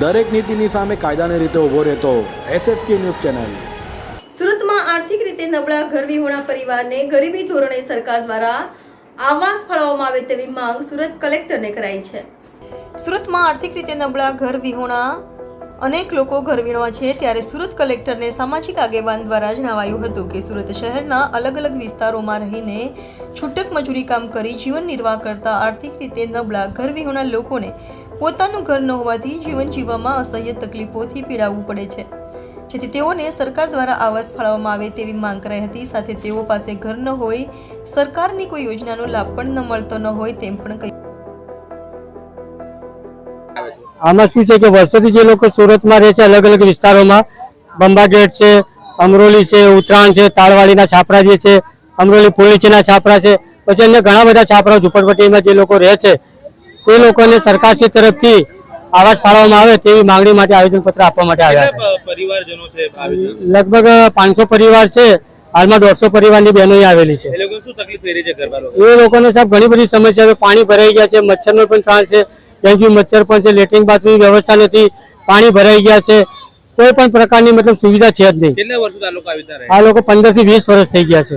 દરેક નીતિની સામે કાયદાની રીતે ઊભો રહેતો એસએસકે ન્યૂઝ ચેનલ. સુરતમાં આર્થિક રીતે નબળા ઘર વિહોણા પરિવારને ગરીબી ધોરણે સરકાર દ્વારા આવાસ ફાળવવામાં આવે તેવી માંગ સુરત કલેક્ટરને કરાઈ છે. સુરતમાં આર્થિક રીતે નબળા ઘર વિહોણા અનેક લોકો ઘર વિહોણા છે ત્યારે સુરત કલેક્ટરને સામાજિક આગેવાન દ્વારા જણાવાયું હતું કે સુરત શહેરના અલગ અલગ વિસ્તારોમાં રહીને છૂટક મજૂરી કામ કરી જીવન નિર્વાહ કરતા આર્થિક રીતે નબળા ઘર વિહોણા લોકોને પોતાનું ઘર ન હોવાથી જીવન જીવવામાં અસહ્ય તકલીફોથી પીડાવવું પડે છે. જેથી તેઓને સરકાર દ્વારા આવાસ ફાળવવામાં આવે તેવી માંગ કરાઈ હતી. સાથે તેઓ પાસે ઘર ન હોય, સરકારની કોઈ યોજનાનો લાભ પણ ન મળતો ન હોય તેમ પણ કહ્યું. આમાં શું છે કે વર્ષોથી જે લોકો સુરતમાં રહે છે અલગ અલગ વિસ્તારોમાં, બંબા ગેટ છે, અમરોલી છે, ઉત્તરાયણ છે, તાળવાડીના છાપરા જે છે, અમરોલી પોલીચીના છાપરા છે, પછી અન્ય ઘણા બધા છાપરા ઝુંપડપટ્ટીમાં જે લોકો રહે છે તે લોકોને સરકારશ્રી તરફથી આવાસ ફાળવવામાં આવે તેવી માંગણી માટે આવેદનપત્ર આપવા માટે આવ્યા પરિવારજનો છે લગભગ પાંચસો પરિવાર છે. હાલમાં દોઢસો પરિવારની બહેનો આવેલી છે. એ લોકોને સાહેબ ઘણી બધી સમસ્યા. પાણી ભરાઈ ગયા છે મચ્છરનો પણ ત્રાસ છે ડેન્ગ્યુ મચ્છર પણ છે લેટ્રિન બાથરૂમની વ્યવસ્થા નથી પાણી ભરાઈ ગયા છે. કોઈ પણ પ્રકારની મતલબ સુવિધા છે જ નહીં. આ લોકો આવી આ લોકો પંદરથી વીસ વર્ષ થઈ ગયા છે.